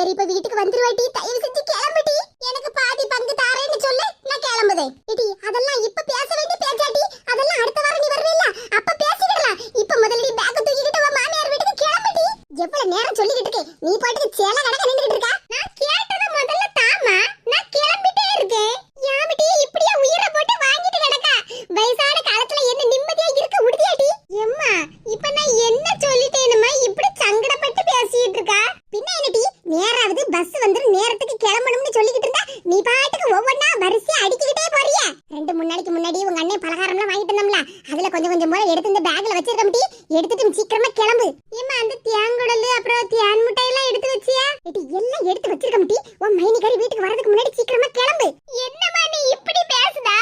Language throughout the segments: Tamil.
ஓ இப்ப வீட்டுக்கு வந்துருவாட்டி. தயவு செஞ்சு கிளம்பிட்டி எனக்கு பாதி பங்கு தாரேன்னு சொல்லு நான் கிளம்புதே இடி அதெல்லாம் இப்ப பேச வேண்டிய பேச்சாட்டி அதெல்லாம் அடுத்த வாரம் நீ வருவீல்ல அப்ப பேசிக்கிடலாம் இப்ப முதல்ல நீ பேக்க தூக்கிக்கிட்டு உன் மாமியார் வீட்டுக்கு கிளம்புடி எவ்வளவு நேரம் சொல்லிக்கிட்டு இருக்கேன் நீ பாட்டுக்கு சேல கணக்க நின்னுகிட்டு இருக்கா நான் கேட்டத முதல்ல தாமா நான் கிளம்பிட்டே இருக்கேன் யாமிட்டி இப்படியே உயிரை போட்டு வாங்கிட்டு கிடக்கா வயசான காலத்துல என்ன நிம்மதியா இருக்க முடியாடி எம்மா இப்ப நான் என்ன சொல்லிட்டேனுமா இப்படி சங்கடப்பட்டு பேசிட்டு இருக்கா பின்ன என்னடி நேராவது பஸ் வந்து நேரத்துக்கு கிளம்பணும்னு சொல்லிக்கிட்டு இருந்தா நீ பாட்டுக்கு ஒவ்வொன்னா வரிசையா அடிக்கிட்டே போறிய ரெண்டு மூணு நாளைக்கு முன்னாடி உங்க அண்ணன் பலகாரம்லாம் வாங்கிட்டு வந்தோம்ல அதுல கொஞ்சம் கொஞ்சம் போல எடுத்து இந்த பேக்ல வச்சிருக்கம்டி எடுத்துட்டு சீக்கிரமா கிளம்பு ஏமா அந்த தேங்குடல் அப்புறம் தேன் மிட்டாய் எல்லாம் எடுத்து வச்சியா ஏடி எல்லாம் எடுத்து வச்சிருக்கம்டி உன் மைனிகாரி வீட்டுக்கு வரதுக்கு முன்னாடி சீக்கிரமா கிளம்பு. என்னம்மா நீ இப்படி பேசுதா?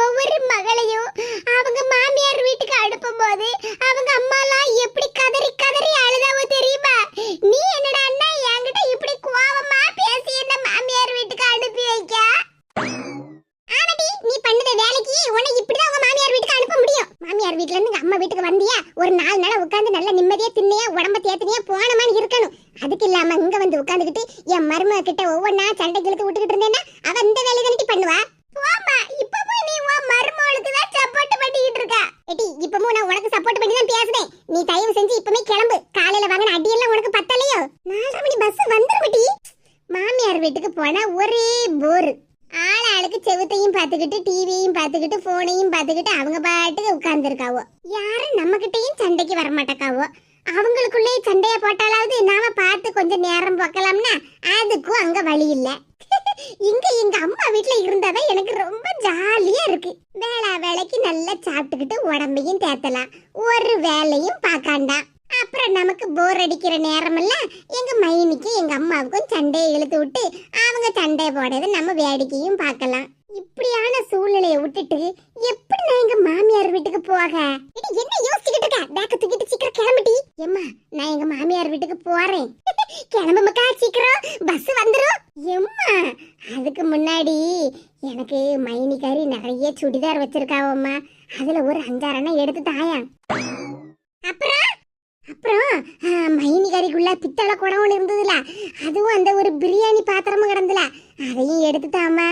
ஒவ்வொரு மகளையும் அவங்க மாமியார் வீட்டுக்கு அனுப்பும் போது அவங்க அம்மாலாம் எப்படி கதறி கதறி அழுதாவோ தெரியுமா? நீ என்னடா அண்ணா என்கிட்ட இப்படி கோவமா பேசி என்ன மாமியார் வீட்டுக்கு அனுப்பி வைக்க? ஆமாடி நீ பண்ணத வேலைக்கு உன்னை இப்படிதான் உங்க மாமியார் வீட்டுக்கு அனுப்ப முடியும். மாமியார் வீட்டுல இருந்து அம்மா வீட்டுக்கு வந்தியா? ஒரு நாலு நாள் உட்காந்து நல்லா நிம்மதியா தின்னையா உடம்ப தேத்தினியா போ இங்க என் மருமக கிட்ட ஒவ்வொன்னா சண்டை கிழத்து விட்டுக்கிட்டு இருந்தேன்னா அவ இந்த வேலையை தானே பண்ணுவா? போமா இப்பவும் நீ உன் மருமகளுக்கு தான் சப்போர்ட் பண்ணிக்கிட்டு இருக்க. ஏடி இப்பவும் நான் உனக்கு சப்போர்ட் பண்ணி தான் பேசுறேன். நீ தயவு செஞ்சு இப்பமே கிளம்பு. காலையில வாங்கின அடியெல்லாம் உனக்கு பத்தலையோ? நாலரை மணி பஸ் வந்துருமட்டி மாமியார் வீட்டுக்கு போனா ஒரே போர் ஆள் ஆளுக்கு செவுத்தையும் பார்த்துக்கிட்டு டிவியையும் பார்த்துக்கிட்டு போனையும் பார்த்துக்கிட்டு அவங்க பாட்டுக்கு உட்கார்ந்துருக்காவோ? யாரும் நம்மகிட்டயும் சண்டைக்கு வர மாட்டேக்காவோ அவங்களுக்குள்ளே சண்டைய போட்டாலாவது நாம பார்த்து கொஞ்சம் நேரம் பார்க்கலாம்னா அதுக்கும் அங்க வழி இல்ல. இங்க எங்க அம்மா வீட்ல இருந்தாதான் எனக்கு ரொம்ப ஜாலியா இருக்கு. வேளா வேலைக்கு நல்லா சாப்பிட்டுக்கிட்டு உடம்பையும் தேத்தலாம். ஒரு வேலையும் பார்க்காண்டா. அப்புறம் நமக்கு போர் அடிக்கிற நேரமெல்லாம் எங்க மைனிக்கு எங்க அம்மாவுக்கும் சண்டையை இழுத்து விட்டு அவங்க சண்டையை போடுறது நம்ம வேடிக்கையும் பார்க்கலாம். இப்படியான சூழ்நிலையை விட்டுட்டு எப்படி நான் எங்க மாமியார் வீட்டுக்கு போக? என்ன யோசிச்சுக்கிட்டு இருக்க? பேக்க தூக்கிட்டு சீக்கிரம் கிளம்பிட்டி எம்மா நான் எங்க மாமியார் வீட்டுக்கு போறேன். கிளம்பு மக்கா சீக்கிரம். பஸ் வந்துடும் எம்மா அதுக்கு முன்னாடி எனக்கு மைனிக்காரி நிறைய சுடிதார் வச்சிருக்காவம்மா. அதுல ஒரு அஞ்சாறு எடுத்து தாயா அப்புறம்? அப்புறம் மைனி மைனிகாரிக்குள்ள பித்தளை குடம் ஒன்று இருந்ததுல. அதுவும் அந்த ஒரு பிரியாணி பாத்திரமும் கிடந்துல. அதையும் எடுத்துட்டாமா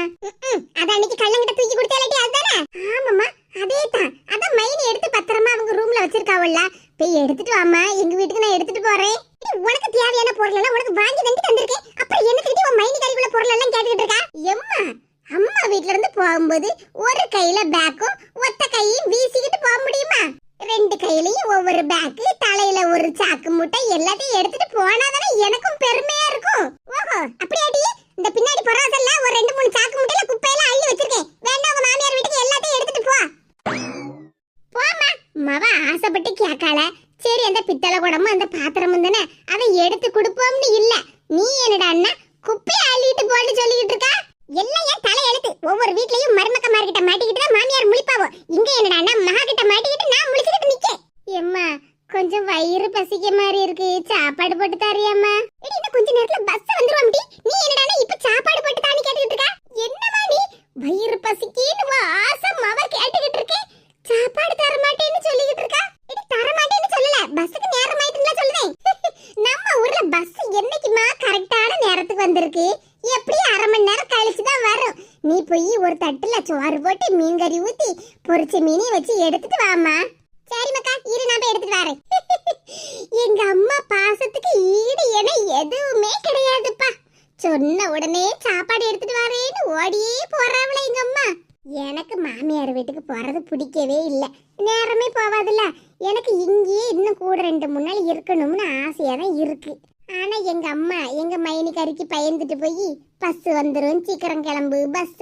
அத அன்னைக்கு கள்ளங்கிட்ட தூக்கி கொடுத்தாலே அதுதானே? ஆமாம்மா அதே தான் அதான் மைனி எடுத்து பத்திரமா அவங்க ரூம்ல வச்சிருக்காவல்ல. போய் எடுத்துட்டு வாமா எங்க வீட்டுக்கு நான் எடுத்துட்டு போறேன். உனக்கு தேவையான பொருள் எல்லாம் உனக்கு வாங்கி தந்து தந்திருக்கேன் அப்புறம் என்ன திருப்பி உன் மைனிகாரிக்குள்ள பொருள் எல்லாம் கேட்டுக்கிட்டு இருக்கா? எம்மா அம்மா வீட்ல இருந்து போகும்போது ஒரு கையில பேக் ஒத்த கையும் வீசிக்கிட்டு போக முடியுமா ரெண்டு கையிலயும் ஒவ்வொரு பேக்கு தலையில ஒரு சாக்கு மூட்டை எல்லாத்தையும் எடுத்துட்டு போனாதானே எனக்கும் பெருமையா இருக்கும் ஓஹோ அப்படியாடி இந்த பின்னாடி பொறாசல்ல ஒரு ரெண்டு மூணு சாக்கு மூட்டையில குப்பையெல்லாம் அள்ளி வச்சிருக்கேன் வேண்டாம் உங்க மாமியார் வீட்டுக்கு எல்லாத்தையும் எடுத்துட்டு போ போமா மவ ஆசைப்பட்டு கேட்கால சரி அந்த பித்தளை குடமும் அந்த பாத்திரமும் தானே அதை எடுத்து கொடுப்போம்னு இல்ல. நீ என்னடா அண்ணா குப்பையை அள்ளிட்டு போன்னு சொல்லிக்கிட்டு இருக்கா? எல்லாம் என் தலை எழுத்து. ஒவ்வொரு வீட்லயும் மருமக்கமார் கிட்ட மாட்டிக்கிட்டு தான் மாமியார் முழிப்பாவோ. இங்க என்னடா அண்ணா மகா கிட்ட மாட்டிக்கிட்டு நான் முழிச்சுக்கிட்டு நிக்க எம்மா கொஞ்சம் வயிறு பசிக்க மாதிரி இருக்கு. சாப்பாடு போட்டு தரியாம்மா இன்னும் கொஞ்ச நேரத்துல பஸ் வந்துருவாம் நீ என்னடா இப்ப சாப்பாடு போட்டு தானி கேட்டுக்கிட்டு இருக்கா என்னம்மா நீ வயிறு பசிக்கின்னு வா ஆசை மவ கேட்டுக்கிட்டு இருக்கேன் சாப்பாடு தர மாட்டேன்னு சொல்லிக்கிட்டு இருக்கா எடி தர மாட்டேன்னு சொல்லல பஸ்ஸுக்கு நேரம் ஆயிட்டுல சொல்லுவேன் நம்ம ஊர்ல பஸ் என்னைக்குமா கரெக்டான நேரத்துக்கு வந்திருக்கு எப்படியும் அரை மணி நேரம் கழிச்சு தான் வரும் நீ போய் ஒரு தட்டுல சோறு போட்டு மீன் கறி ஊத்தி பொரிச்ச மீனை வச்சு எடுத்துட்டு வாமா சரி மக்கா இரு நான் போய் எடுத்துட்டு வரேன் எங்க அம்மா பாசத்துக்கு ஈடு என எதுவுமே கிடையாதுப்பா சொன்ன உடனே சாப்பாடு எடுத்துட்டு வரேன்னு ஓடியே போறாவள எங்க அம்மா எனக்கு மாமியார் வீட்டுக்கு போறது பிடிக்கவே இல்லை நேரமே போவாதுல்ல எனக்கு இங்கேயே இன்னும் கூட ரெண்டு மூணு நாள் இருக்கணும்னு ஆசையா தான் இருக்கு ஆனா எங்க அம்மா எங்க மைனிக்கறிக்கு பயந்துட்டு போய் பஸ் வந்துரும் சீக்கிரம் கிளம்பு பஸ்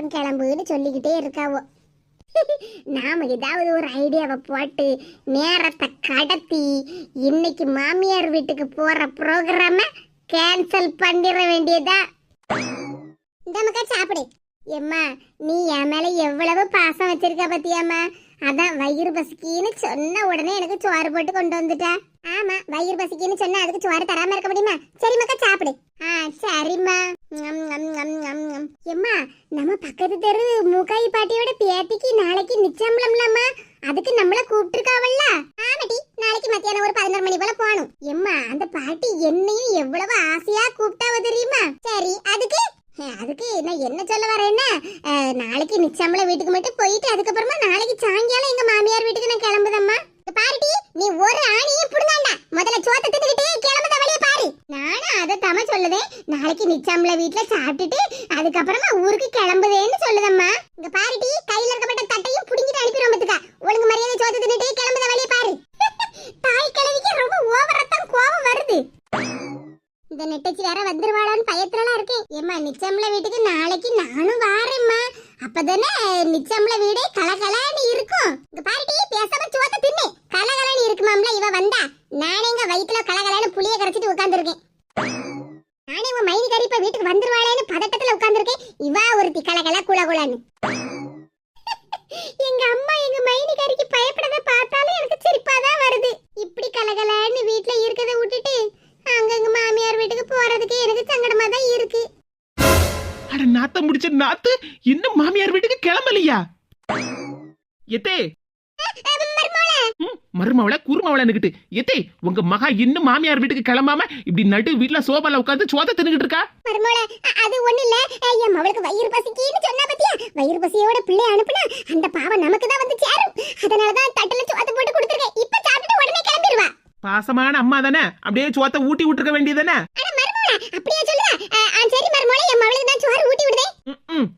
எல்லாரும் கிளம்புன்னு சொல்லிக்கிட்டே இருக்காவோ. நாம ஏதாவது ஒரு ஐடியாவை போட்டு நேரத்தை கடத்தி இன்னைக்கு மாமியார் வீட்டுக்கு போற ப்ரோக்ராம கேன்சல் பண்ணிட வேண்டியதா? இந்த சாப்பிடு. எம்மா நீ என் மேல எவ்வளவு பாசம் வச்சிருக்க பத்தியாம்மா? அதான் வயிறு பசிக்கின்னு சொன்ன உடனே எனக்கு சோறு போட்டு கொண்டு வந்துட்டா. ஆமா வயிறு பசிக்கின்னு சொன்னா அதுக்கு சோறு தராம இருக்க முடியுமா? சரி மக்கா சாப்பிடு. ஆ சரிம்மா ஞம், ஞம், ஞம், ஞம், ஞம். எம்மா நம்ம பக்கத்து தெரு மூக்காயி பாட்டியோட பேத்திக்கு நாளைக்கு நிச்சயம்லம்லம்மா அதுக்கு நம்மள கூப்பிட்டுருக்காவல்ல ஆமாடி நாளைக்கு மத்தியானம் ஒரு பதினோரு மணி போல போகணும் எம்மா அந்த பாட்டி என்னையும் எவ்வளவு ஆசையா கூப்பிட்டாவ தெரியுமா சரி அதுக்கு அஹ், அதுக்கு நான் என்ன சொல்ல வரேன்னா அஹ், நாளைக்கு நிச்சயம்ல வீட்டுக்கு மட்டும் போயிட்டு அதுக்கப்புறமா நாளைக்கு சாயங்காலம் எங்க மாமியார் வீட்டுக்கு நான் கிளம்புதம்மா. இங்க பாருடி நீ ஒரு ஆணியும் புடுங்காண்டா முதல்ல சோத்த தின்னுக்கிட்டு கிளம்புத வழிய பாரு. நானும் அதை தம சொல்லுதேன். நாளைக்கு நிச்சயம்ல வீட்டுல சாப்பிட்டுட்டு அதுக்கப்புறமா ஊருக்கு கிளம்புதேன்னு சொல்லுதம்மா. இங்க பாருடி கையில இருக்கப்பட்ட தட்டையும் புடுங்கிட்டு அனுப்பிடுவோம் பத்துக்கா. ஒழுங்கு மரியாதை சோத்த தின்னுட்டு கிளம்புத வழிய பாரு. தாய் கிழவிக்கு ரொம்ப ஓவரத்தான் கோபம் வருது. இந்த நெட்டச்சி வேற வந்துருவாளான்னு பயத்துலலாம் இருக்கேன். ஏமா நிச்சயம்ல வீட்டுக்கு நாளைக்கு நானும் வாரேம்மா. அப்பதானே நிச்சயம்ல வீடே கலகலன்னு இருக்கும். இங்க பாருடி பேசாம சோத்த தின்னு. கலகலன்னு இருக்குமாம்ல இவ வந்தா. நானே எங்க வயித்துல கலகலன்னு புளிய கரைச்சிட்டு உட்கார்ந்திருக்கேன் நானே உன் மைனி கறி இப்ப வீட்டுக்கு வந்துருவாளேன்னு பதட்டத்துல உட்கார்ந்திருக்கேன் இவா ஒருத்தி கலகல குளகுலன்னு எங்க அம்மா எங்க மைனி கறிக்கு பயப்படத பார்த்தாலும் எனக்கு பிடிச்ச நாத்து இன்னும் மாமியார் வீட்டுக்கு கிளம்பலையா? எத்தே. ம், மருமவள குருமவளன்னுகிட்டு எத்தே உங்க மகா இன்னும் மாமியார் வீட்டுக்கு கிளம்பாம இப்படி நடு வீட்டுல சோபால உட்கார்ந்து சோத தின்னுகிட்டு இருக்கா? மருமோளே அது ஒண்ணு இல்ல. என் மவளுக்கு வயிறு பசிக்கின்னு சொன்னா பத்தியா? வயிறு பசியோட பிள்ளை அனுப்புனா அந்த பாவம் நமக்கு தான் வந்து சேரும். அதனாலதான் தட்டுல சோத்த போட்டு கொடுத்துருக்கேன். இப்ப பாசமான அம்மா தானே? அப்படியே சோத்த ஊட்டி விட்டுருக்க வேண்டியதானே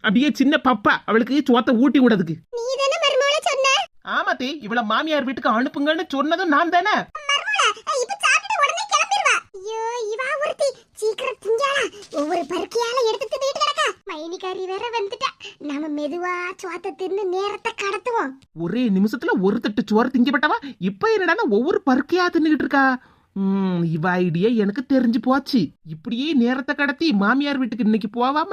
அப்படியே சின்ன பப்பா அவளுக்கு சோத்த ஊட்டி விடுறதுக்கு. ஆமாத்தே இவள மாமியார் வீட்டுக்கு அனுப்புங்கன்னு சொன்னதும் நான் தானே. ஒவ்வொரு பருக்கையால எடுத்து தின்னுட்டு கிடக்கா. மைனிகாரி வேற வந்துட்டா. நாம மெதுவா சோத்த தின்னு ஒரே நிமிஷத்துல ஒரு தட்டு சோறு திங்கப்பட்டவா? இப்ப என்னடா ஒவ்வொரு பருக்கையா தின்னுகிட்டு இருக்கா? ம் இவ ஐடியா எனக்கு தெரிஞ்சு போச்சு. இப்படியே நேரத்தை கடத்தி மாமியார் வீட்டுக்கு இன்னைக்கு போவாம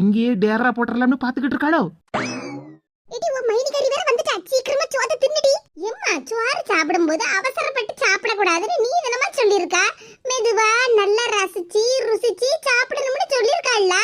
இங்கேயே டேரா போட்டுறலாம்னு பாத்துக்கிட்டு இருக்காளோ? இடி உன் மைனிகாரி வேற வந்துட்டா. சீக்கிரமா சோத்த தின்னுடி. எம்மா சோறு சாப்பிடும்போது அவசரப்பட்டு சாப்பிட கூடாதுன்னு நீ தினமா சொல்லியிருக்கா? மெதுவா நல்லா ரசிச்சு ருசிச்சு சாப்பிடு சொல்லியிருக்காள்ல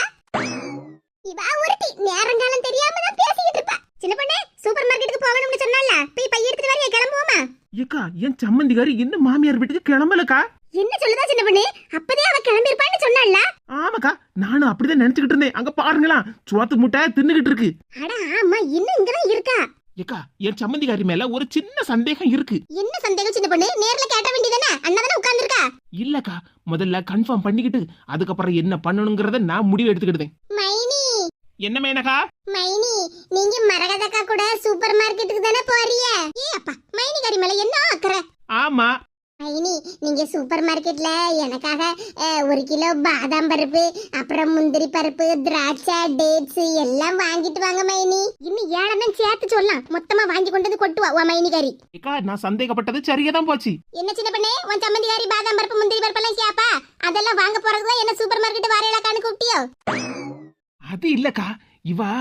இவா ஒருத்தி நேரங்காலம் தெரியாம தான் பேசிக்கிட்டு இருப்பா சின்ன பொண்ணே சூப்பர் மார்க்கெட்டுக்கு போகணும்னு சொன்னால போய் பை எடுத்துட்டு வரையா கிளம்புவோமா ஏக்கா என் சம்மந்திகாரி இன்னும் மாமியார் வீட்டுக்கு கிளம்பலக்கா? என்ன சொல்லுதா சின்ன பொண்ணு? அப்பதே அவ கிளம்பிருப்பான்னு சொன்னால ஆமாக்கா நானும் அப்படிதான் நினைச்சுக்கிட்டு இருந்தேன். அங்க பாருங்களா சோத்து முட்டை தின்னுகிட்டு இருக்கு. அட ஆமா இன்னும் இங்கதான் இருக்கா? ஏக்கா என் சம்மந்திகாரி மேல ஒரு சின்ன சந்தேகம் இருக்கு. என்ன சந்தேகம் சின்ன பொண்ணு? நேர்ல கேட்ட வேண்டியதானே அண்ணாதானே உட்கார்ந்திருக்கா? இல்லக்கா முதல்ல கன்ஃபார்ம் பண்ணிக்கிட்டு அதுக்கப்புறம் என்ன பண்ணணுங்கிறத நான் முடிவு எடுத்துக்கிட்டேன் மைனி! என்ன மேனகா மைனி நீங்க மரகதக்கா கூட சூப்பர் மார்க்கெட்டுக்கு தானே போறீங்க? ஏ அப்பா மைனி கறி மேல என்ன அக்கறை ஆமா. மைனி நீங்க சூப்பர் மார்க்கெட்ல எனக்காக ஒரு கிலோ பாதாம் பருப்பு அப்புறம் முந்திரி பருப்பு திராட்சை டேட்ஸ் எல்லாம் வாங்கிட்டு வாங்க மைனி. இன்னும் ஏழெண்ணம் சேர்த்து சொல்லலாம். மொத்தமா வாங்கி கொண்டு வந்து கொட்டுவா உன் மைனி கறி. ஏக்கா நான் சந்தேகப்பட்டது சரியா தான் போச்சு. என்ன சின்ன பண்ணே உன் சம்மந்திகாரி பாதாம் பருப்பு முந்திரி பருப்பு எல்லாம் கேப்பா? அதெல்லாம் வாங்க போறதுதான் என்ன சூப்பர் மார்க்கெட் வாரையிலக்கான்னு கூப்பிட்டியோ? அது இல்லக்கா இவா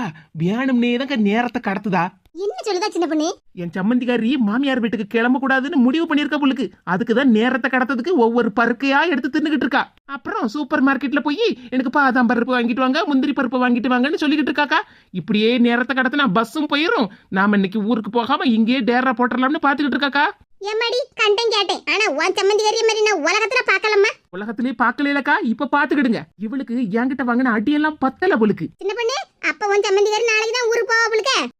வேணும்னே தான் நேரத்தை கடத்துதா. என்ன சொல்லுதா சின்ன பொண்ணு? என் சம்மந்திகாரி மாமியார் வீட்டுக்கு கிளம்ப கூடாதுன்னு முடிவு பண்ணிருக்க புள்ளுக்கு அதுக்கு தான் நேரத்தை கடத்ததுக்கு ஒவ்வொரு பருக்கையா எடுத்து தின்னுகிட்டு இருக்கா. அப்புறம் சூப்பர் மார்க்கெட்ல போய் எனக்கு பாதாம் பருப்பு வாங்கிட்டு வாங்க முந்திரி பருப்பு வாங்கிட்டு வாங்கன்னு சொல்லிக்கிட்டு இருக்காக்கா. இப்படியே நேரத்தை கடத்தினா பஸ்ஸும் போயிரும். நாம இன்னைக்கு ஊருக்கு போகாம இங்கேயே டேரா போட்டுடலாம்னு பாத்துக்கிட்டு இருக்காக்கா. ஏமாடி கண்டன் கேட்டேன். ஆனா உன் சம்மந்திகாரி மாதிரி நான் உலகத்துல பார்க்கலம்மா. உலகத்திலே பாக்கலக்கா இப்ப பாத்துக்கிடுங்க இவளுக்கு என்கிட்ட வாங்கின அடியெல்லாம் பத்தல புளுக்கு சின்ன பொண்ணு அப்ப உன் சம்மந்திகாரி நாளைக்கு தான் ஊருக்கு போவா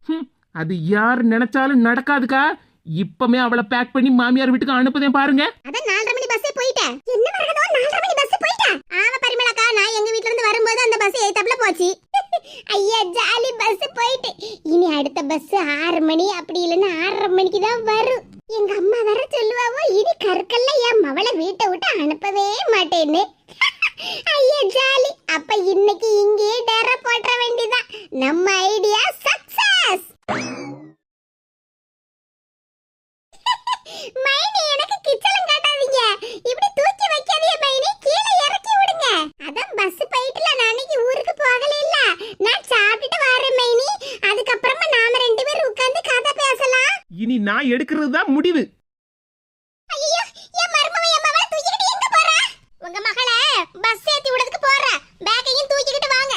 ஹம், அது யார் நினைச்சாலும் நடக்காதுக்கா. இப்பமே அவளை பேக் பண்ணி மாமியார் வீட்டுக்கு அனுப்புதேன் பாருங்க. அதான் நாலரை மணி பஸ்ஸே போயிட்டேன். என்ன மரகதோ நாலரை மணி பஸ் போயிட்டேன். ஆமா பரிமளக்கா நான் எங்க வீட்ல இருந்து வரும்போது அந்த பஸ் ஏத்தாப்புல போச்சு. ஐயா ஜாலி பஸ் போயிட்டு. இனி அடுத்த பஸ் ஆறு மணி அப்படி இல்லைன்னா ஆறரை மணிக்கு தான் வரும். எங்க அம்மா வேற சொல்லுவாவோ இனி கற்கல்ல என் மவளை வீட்டை விட்டு அனுப்பவே மாட்டேன்னு. ஐயா ஜாலி அப்ப இன்னைக்கு இங்கேயே டேர போட்ட வேண்டியதான் நம்ம ஐடியா சக்சஸ் மைனி எனக்கு கிச்சலும் காட்டாதீங்க. இப்படி தூக்கி வைக்காதீங்க மைனி. கீழே இறக்கி விடுங்க. அதான் பஸ் போயிட்டுல நான் அன்னைக்கு ஊருக்கு போகல இல்ல. நான் சாப்பிட்டுட்டு வரேன் மைனி. அதுக்கப்புறமா நாம ரெண்டு பேரும் உட்கார்ந்து கதை பேசலாம். இனி நான் எடுக்கிறது தான் முடிவு ஐயோ என் மருமவ என் மகளை தூக்கிக்கிட்டு எங்க போறா உங்க மகளை பஸ் ஏத்தி விடுறதுக்கு போறா பேக்கையும் தூக்கிக்கிட்டு வாங்க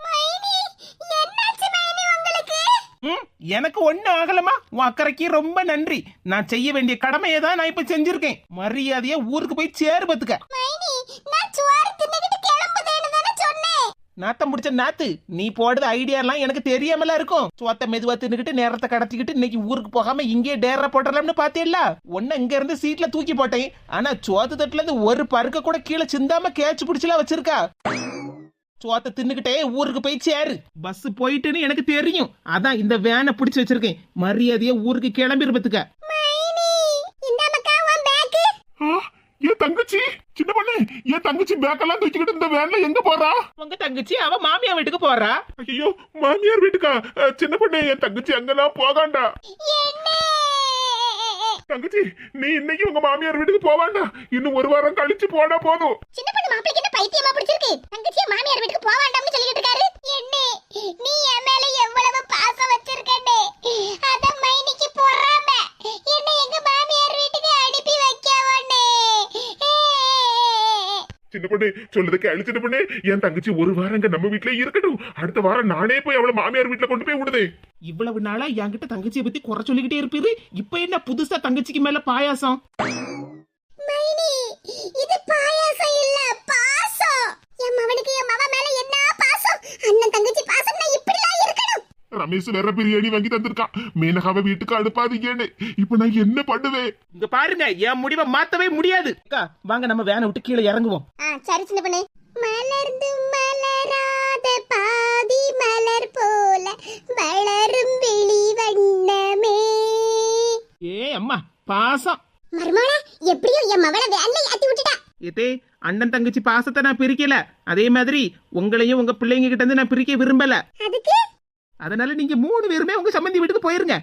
மைனி என்னாச்சு மைனி உங்களுக்கு ம், எனக்கு ஒண்ணு ஆகலமா உன் அக்கறைக்கு ரொம்ப நன்றி. நான் செய்ய வேண்டிய கடமையை தான் நான் இப்ப செஞ்சிருக்கேன். மரியாதையா ஊருக்கு போய் சேரு பத்துக்க. நாத்தம் முடிச்ச நாத்து நீ போடுற ஐடியா எல்லாம் எனக்கு தெரியாமல இருக்கும். சோத்த மெதுவா தின்னுக்கிட்டு நேரத்தை கடத்திக்கிட்டு இன்னைக்கு ஊருக்கு போகாம இங்கே டேரா போட்டலாம்னு பாத்தியல்ல ஒன்னு இங்க இருந்து சீட்ல தூக்கி போட்டேன். ஆனா சோத்து தட்டுல இருந்து ஒரு பருக்க கூட கீழே சிந்தாம கேட்ச் பிடிச்சலாம் வச்சிருக்கா. சோத்த தின்னுக்கிட்டே ஊருக்கு போய் சேரு. பஸ் போயிட்டுன்னு எனக்கு தெரியும். அதான் இந்த வேனை பிடிச்சு வச்சிருக்கேன். மரியாதையா ஊருக்கு கிளம்பி இருப்பதுக்க மைனி இந்த மக்கா உன் பேக்கு என் தங்கச்சி சின்ன பொண்ணு என் தங்கச்சி பேக்கெல்லாம் தூக்கிக்கிட்டு இந்த வேன்ல எங்க போறா? உங்க தங்கச்சி அவ மாமியா வீட்டுக்கு போறா. ஐயோ மாமியார் வீட்டுக்கா? சின்ன பொண்ணு என் தங்கச்சி அங்கெல்லாம் போகாண்டா. என்ன? தங்கச்சி நீ இன்னைக்கு உங்க மாமியார் வீட்டுக்கு போவாண்டா இன்னும் ஒரு வாரம் கழிச்சு போனா போதும். சின்ன பொண்ணு மாப்பிளைக்கு என்ன பைத்தியமா பிடிச்சிருக்கு? தங்கச்சி மாமியார் வீட்டுக்கு போக வேண்டாம்னு சொல்லிட்டு இருக்காரு. என்ன நீ என் மேல எவ்வளவு பாசம் வச்சிருக்கே அத மைனிக்கு போறாம என்ன எங்க மாமியார் வீட்டுக்கு சின்ன பொண்ணு சொல்லுது கேளு சின்ன பொண்ணு. என் தங்கச்சி ஒரு வாரம் இங்க நம்ம வீட்லயே இருக்கட்டும். அடுத்த வாரம் நானே போய் அவளை மாமியார் வீட்டுல கொண்டு போய் விடுதே இவ்வளவு நாளா என்கிட்ட தங்கச்சியை பத்தி குறை சொல்லிக்கிட்டே இருப்பீரு? இப்ப என்ன புதுசா தங்கச்சிக்கு மேல பாயாசம் மைனி இது பாயாசம் இல்ல பாசம் என் மவனுக்கு என் மவ மேல என்ன பாசம் அண்ணன் தங்கச்சி பாசம்னா இப்படிலாம் இருக்கணும் ரமேஷ் வேற பிரியாணி வாங்கி தந்திருக்கான் மேனகாவை வீட்டுக்கு அனுப்பாதீங்கன்னு. இப்ப நான் என்ன பண்ணுவேன்? இங்க பாருங்க என் முடிவை மாத்தவே முடியாது. அக்கா, வாங்க நம்ம வேனை விட்டு கீழே இறங்குவோம். ஆ சரி சின்ன பொண்ணு. மலர்ந்து மலராத பாதி மலர் போல வளரும் விழி வண்ணமே. ஏ அம்மா பாசம். மருமகளா எப்படியும் என் மவளை வேன்ல ஏத்தி விட்டுட்டா. ஏதே அண்ணன் தங்கச்சி பாசத்தை நான் பிரிக்கல. அதே மாதிரி உங்களையும் உங்க பிள்ளைங்க கிட்ட இருந்து நான் பிரிக்க விரும்பல. அதுக்கு அதனால நீங்க மூணு பேருமே உங்க சம்மந்தி வீட்டுக்கு போயிருங்க.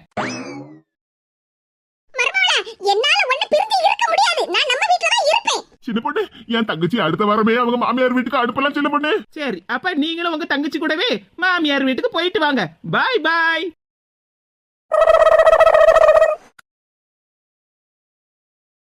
என்னால ஒண்ணு பிரிஞ்சு இருக்க முடியாது. நான் நம்ம வீட்ல தான் இருப்பேன். சின்ன பொண்ணு என் தங்கச்சி அடுத்த வாரமே அவங்க மாமியார் வீட்டுக்கு அனுப்பலாம் சின்ன பொண்ணு. சரி அப்ப நீங்களும் உங்க தங்கச்சி கூடவே மாமியார் வீட்டுக்கு போயிட்டு வாங்க. பாய் பாய்